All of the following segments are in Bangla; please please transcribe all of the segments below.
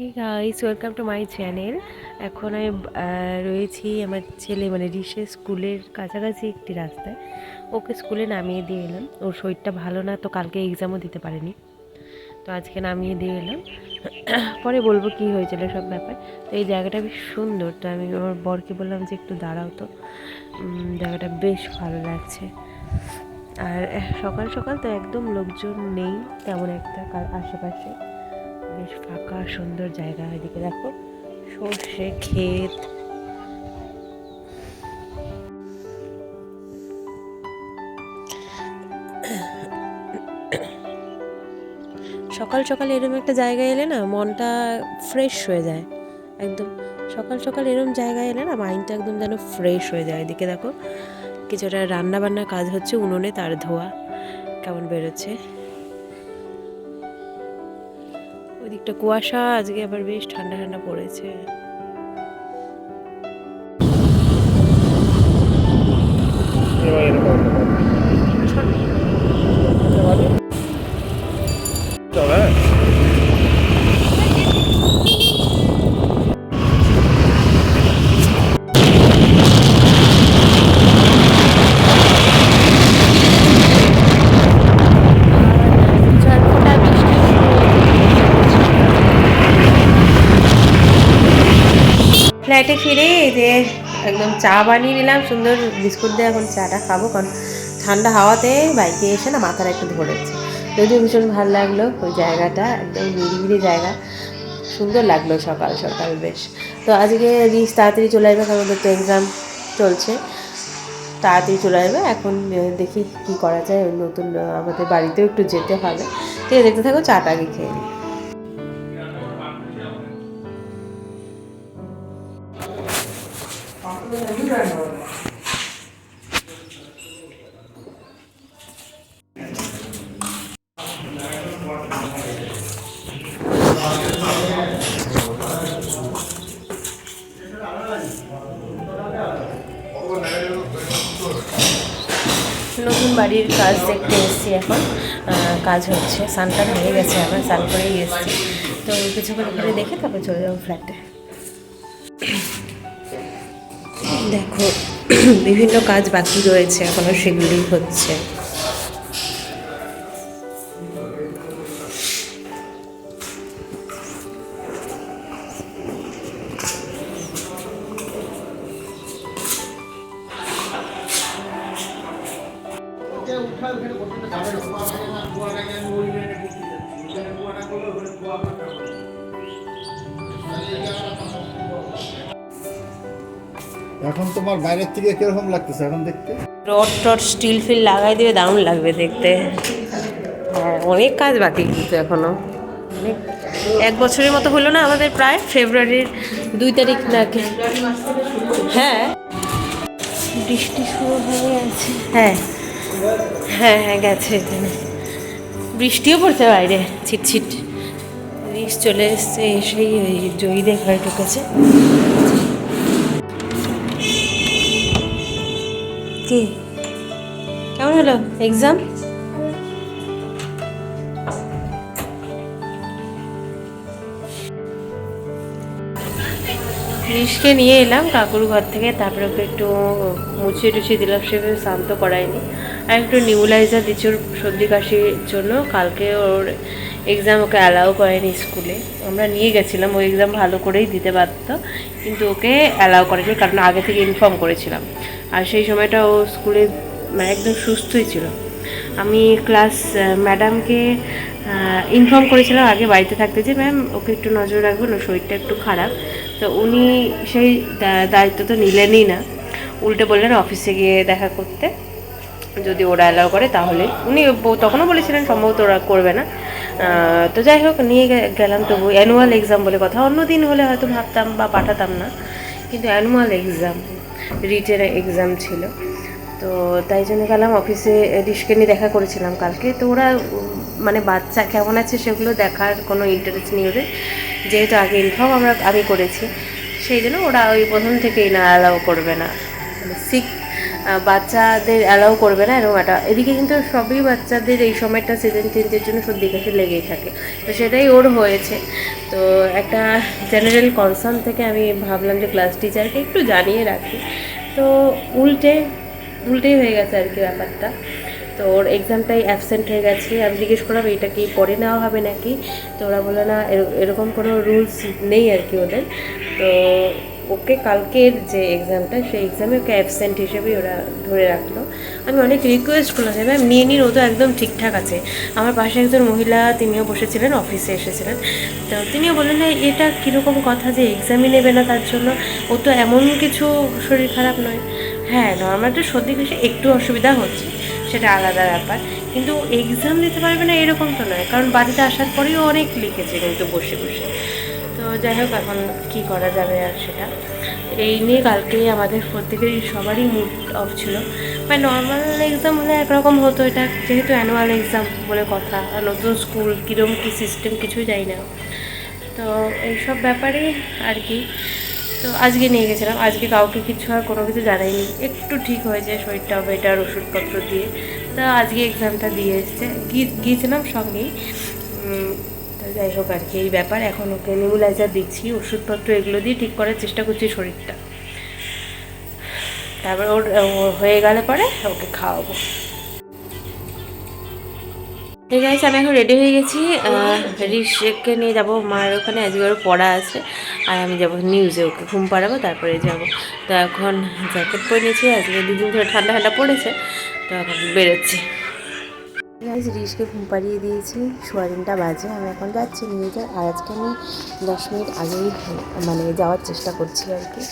Hey guys welcome to my channel এখন আমি রয়েছি আমার ছেলে মানে ঋষের স্কুলের কাছাকাছি একটি রাস্তায়। ওকে স্কুলে নামিয়ে দিয়ে এলাম। ওর শরীরটা ভালো না, তো কালকে এক্সামও দিতে পারেনি। তো আজকে নামিয়ে দিয়ে এলাম। পরে বলব কি হয়েছিল সব ব্যাপার। তো এই জায়গাটা বেশ সুন্দর। তো আমি আমার বরকে বললাম যে একটু দাঁড়াও তো। জায়গাটা বেশ ভালো লাগছে। আর সকাল সকাল তো একদম লোকজন নেই, তেমন একটা আশেপাশে। বেশ ফাঁকা, সুন্দর জায়গা এদিকে দেখো। সর্ষে, ক্ষেত। সকাল সকাল এরম একটা জায়গায় এলে না মনটা ফ্রেশ হয়ে যায়। একদম সকাল সকাল এরম জায়গায় এলে না মাইন্ডটা একদম যেন ফ্রেশ হয়ে যায়। এদিকে দেখো, কিছুটা রান্না বান্নার কাজ হচ্ছে উনুনে তার ধোয়া। কেমন বেরোচ্ছে? ওইদিকটা কুয়াশা আজকে আবার বেশ ঠান্ডা ঠান্ডা পড়েছে। ফ্ল্যাটে ফিরে এই যে একদম চা বানিয়ে নিলাম, সুন্দর বিস্কুট দিয়ে এখন চাটা খাব, কারণ ঠান্ডা হাওয়াতে বাইকে এসে না মাথাটা একটু ধরেছে। যদিও ভীষণ ভালো লাগল, ওই জায়গাটা একদম নিরিবিলি জায়গা। সুন্দর লাগল সকাল সকাল, বেশ। তো আজকে রিস তাড়াতাড়ি চলে আসবে, কারণ ওদের তো এক্সাম চলছে। তাড়াতাড়ি চলে আসবে, এখন দেখি কি করা যায় নতুন, আমাদের বাড়িতেও একটু যেতে হবে। ঠিক দেখতে থাকো, চাটা আগে খেয়ে নিই। নতুন বাড়ির কাজ দেখতে এসেছি এখন। কাজ হচ্ছে। সানটান হয়ে গেছে আমরা স্নান করেই এসেছি। তো কিছুক্ষণ এখানে দেখে তারপর চলে যাব ফ্ল্যাটে দেখো, বিভিন্ন কাজ বাকি রয়েছে এখনও সেগুলি হচ্ছে। এখন তোমার বাইরের থেকে কীরকম লাগতেছে এখন দেখতে? রড টড স্টিল ফিল লাগাই দিলে দারুণ লাগবে দেখতে। হ্যাঁ অনেক কাজ বাকি কিন্তু এখনও। অনেক এক বছরের মতো হলো না আমাদের প্রায় ফেব্রুয়ারির দুই তারিখ নাকি। হ্যাঁ। বৃষ্টি শুরু হয়ে গেছে। হ্যাঁ। হ্যাঁ হ্যাঁ গেছে বৃষ্টিও পড়ছে বাইরে ছিটছিট রিস চলে এসছে, এসেই ওই জয়ীদের ঘরে ঢুকেছে। কি? কেমন হলো? এক্সাম রিসকে নিয়ে এলাম, কাকুর ঘর থেকে, তারপরে ওকে একটু মুছিয়ে টুছিয়ে দিলাম, সেভাবে শান্ত করায়নি। আর একটু নিউলাইজার দিচ্ছি ওর সর্দি কাশির জন্য। কালকে ওর এক্সাম ওকে অ্যালাউ করেনি স্কুলে। আমরা নিয়ে গেছিলাম, ওই এক্সাম ভালো করেই দিতে পারতো কিন্তু ওকে অ্যালাউ করেনি কারণ আগে থেকে ইনফর্ম করেছিলাম। আর সেই সময়টা ও স্কুলে মানে একদম সুস্থই ছিল। আমি ক্লাস ম্যাডামকে ইনফর্ম করেছিলাম আগে বাড়িতে থাকতে যে ম্যাম ওকে একটু নজর রাখবেন, ওর শরীরটা একটু খারাপ। তো উনি সেই দায়িত্ব তো নিলেনই না। উল্টে বললেন অফিসে গিয়ে দেখা করতে। যদি ওরা অ্যালাউ করে, তাহলে উনি তখনও বলেছিলেন সম্ভবত ওরা করবে না। তো যাই হোক, নিয়ে গেলাম তবু। অ্যানুয়াল এক্সাম বলে কথা। অন্য দিন হলে হয়তো ভাবতাম বা পাঠাতাম না। কিন্তু অ্যানুয়াল এক্সাম রিটের এক্সাম ছিল। তো তাই জন্য গেলাম অফিসে রিস্কে নিয়ে দেখা করেছিলাম কালকে। তো ওরা মানে বাচ্চা কেমন আছে সেগুলো দেখার কোনো ইন্টারেস্ট নেই ওদের। যেহেতু আগে ইনফর্ম আমরা, আমি করেছি। সেই জন্য ওরা ওই প্রথম থেকেই না অ্যালাউ করবে না। মানে সিক বাচ্চাদের অ্যালাউ করবে না এরকম একটা। এদিকে কিন্তু সবই বাচ্চাদের এই সময়টা সিজন চেঞ্জের জন্য সর্দি কাশি লেগেই থাকে। তো সেটাই ওর হয়েছে। তো একটা জেনারেল কনসার্ন থেকে আমি ভাবলাম যে ক্লাস টিচারকে একটু জানিয়ে রাখি। তো উল্টে, উল্টেই হয়ে গেছে আর কি ব্যাপারটা। তো ওর এক্সামটাই অ্যাবসেন্ট হয়ে গেছে। আমি জিজ্ঞেস করলাম এটা কি পরে নেওয়া হবে নাকি? তো ওরা বলল, না, এর- এরকম কোনো রুলস নেই আর কি ওদের। তো ওকে কালকের যে এক্সামটা সেই এক্সামে ওকে অ্যাবসেন্ট হিসেবেই ওরা ধরে রাখল। আমি অনেক রিকোয়েস্ট করলাম যে ম্যাম নিয়ে নিন, ও তো একদম ঠিকঠাক আছে। আমার পাশে একজন মহিলা, তিনিও বসেছিলেন অফিসে এসেছিলেন। তো তিনিও বললেন, না, এটা কীরকম কথা যে এক্সামই নেবে না তার জন্য? ও তো এমন কিছু শরীর খারাপ নয়। হ্যাঁ নর্মাল তো সর্দি, কাশি, একটু অসুবিধা হচ্ছে, সেটা আলাদা ব্যাপার। কিন্তু এক্সাম দিতে পারবে না এরকম তো নয়, কারণ বাড়িতে আসার পরেও অনেক লিখেছে কিন্তু বসে বসে। যাই হোক, এখন কী করা যাবে আর সেটা। এই নিয়ে কালকে আমাদের প্রত্যেকেরই সবারই মুড অফ ছিল। মানে নর্মাল এক্সাম হলে একরকম হতো, এটা যেহেতু অ্যানুয়াল এক্সাম বলে কথা নতুন স্কুল কীরকম কী সিস্টেম কিছুই জানি না। তো এইসব ব্যাপারে আর কি। তো আজকে নিয়ে গেছিলাম, আজকে কাউকে কিছু আর কোনো কিছু জানাইনি। একটু ঠিক হয়েছে শরীরটা বেটার ওষুধপত্র দিয়ে। তো আজকে এক্সামটা দিয়ে এসছে। গিয়ে- গিয়েছিলাম সঙ্গেই। যাই হোক আর কি, এই ব্যাপার। এখন ওকে নেবুলাইজার দিচ্ছি, ওষুধপত্র এগুলো দিয়ে ঠিক করার চেষ্টা করছি শরীরটা। তারপর ওর হয়ে গেলে পরে ওকে খাওয়াবো। ঠিক আছে আমি এখন রেডি হয়ে গেছি। ঋষিকে নিয়ে যাব। মায়ের ওখানে আজকে ওর পড়া আছে। আর আমি যাব নিউজে ওকে ঘুম পাড়াবো, তারপরে যাব। তো এখন জ্যাকেট পরে নিয়েছি, আজকে দুদিন ধরে ঠান্ডা ঠান্ডা পড়েছে, তো এখন বেরোচ্ছি। গাইজ ঋষকে ঘুম পাড়িয়ে দিয়েছি। সোয়াদিনটা বাজে, আমি এখন যাচ্ছি নিউজে আর আজকে আমি দশ মিনিট আগেই মানে যাওয়ার চেষ্টা করছি আর কি।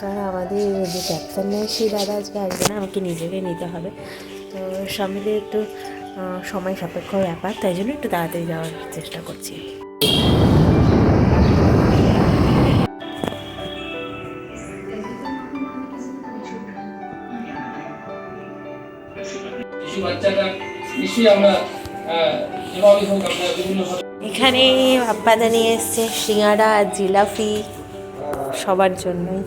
কারণ আমাদের যে ক্যাপ্টেন নেই, সেই দাদা আজকে আসবে না, আমাকে নিজেকে নিতে হবে। তো স্বামীদের একটু সময় সাপেক্ষ ব্যাপার, তাই জন্য একটু তাড়াতাড়ি যাওয়ার চেষ্টা করছি। বাচ্চাটা এখানে আব্বাদা নিয়ে এসছে আর জিলাপি সবার জন্যই।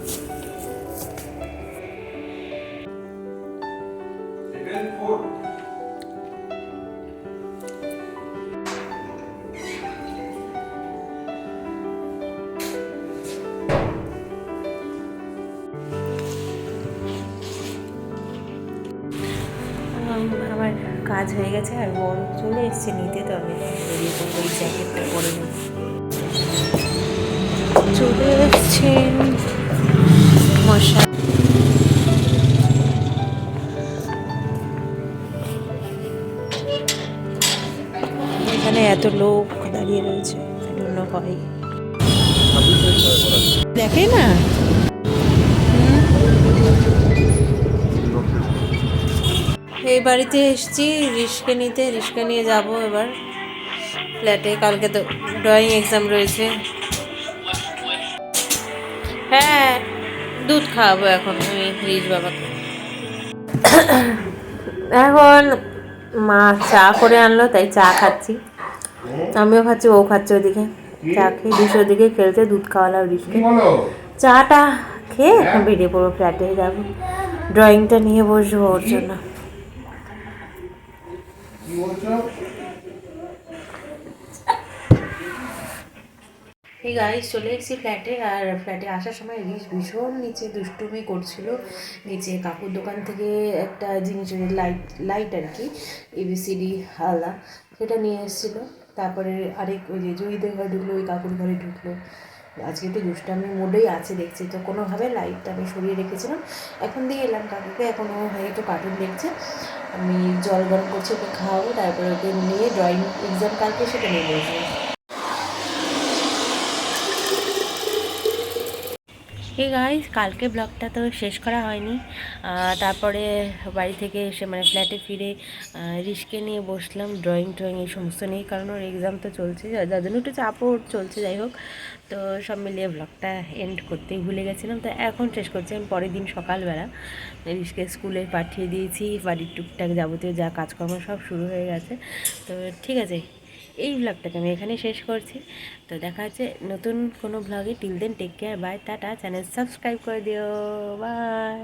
কাজ হয়ে গেছে আর বড় চলে এসছে নিতে, তো আমি বেরিয়ে পড়ব এই জ্যাকেটটা পরে। নিই চলে এসছেন মশা। এখানে এত লোক দাঁড়িয়ে রয়েছে দেখে না? এই বাড়িতে এসেছি রিস্কে নিতে রিস্কে নিয়ে যাব এবার। ফ্ল্যাটে কালকে তো ড্রয়িং এক্সাম রয়েছে। হ্যাঁ দুধ খাওয়াবো এখন আমি রিস বাবাকে। এখন মা চা করে আনলো তাই চা খাচ্ছি। আমিও খাচ্ছি ও খাচ্ছে ওদিকে। চা খেয়ে দুশো ওদিকে খেলতে দুধ খাওয়ালাম রিসকে। চাটা খেয়ে এখন বেরিয়ে পড়ব ফ্ল্যাটে যাব। ড্রয়িংটা নিয়ে বসবো ওর জন্য। এই গাইস চলে এসেছি ফ্ল্যাটে আর ফ্ল্যাটে আসার সময় রিস ভীষণ নিচে দুষ্টুমি করছিল। নিচে কাকুর দোকান থেকে একটা জিনিস লাইট লাইট আর কি এবিসিডি আলা সেটা নিয়ে এসেছিল। তারপরে আরেক ওই যে জয়ীদের ঘরে ঢুকলো ওই কাকুর ঘরে ঢুকলো। আজকে তো দুষ্টামি মোডেই আছে, দেখছি তো। কোনোভাবে লাইটটা আমি সরিয়ে রেখেছিলাম। এখন দিয়ে এলাম কাকুকে, এখন ও হয়ে একটু কার্টুন দেখছে। আমি জল গরম করছি, ওকে খাওয়াবো, তারপরে ওকে নিয়ে ড্রয়িং এক্সাম কালকে সেটা নিয়ে বসবো এই গাইস কালকে ব্লগটা তো শেষ করা হয়নি। তারপরে বাড়ি থেকে এসে মানে ফ্ল্যাটে ফিরে রিস্কে নিয়ে বসলাম ড্রয়িং ট্রয়িং এই সমস্ত নিয়ে কারণ ওর এক্সাম তো চলছে যার জন্য একটু চাপও চলছে, যাই হোক। তো সব মিলিয়ে ব্লগটা এন্ড করতেই ভুলে গেছিলাম, তো এখন শেষ করছি। আমি পরের দিন সকালবেলা রিস্কে স্কুলে পাঠিয়ে দিয়েছি, বাড়ির টুকটাক যাবতীয় যা কাজকর্ম সব শুরু হয়ে গেছে। তো ঠিক আছে এই ব্লগটাকে আমি এখানে শেষ করছি। তো দেখা হচ্ছে নতুন কোনো ব্লগে till then take care bye tata channel subscribe করে দিও। বাই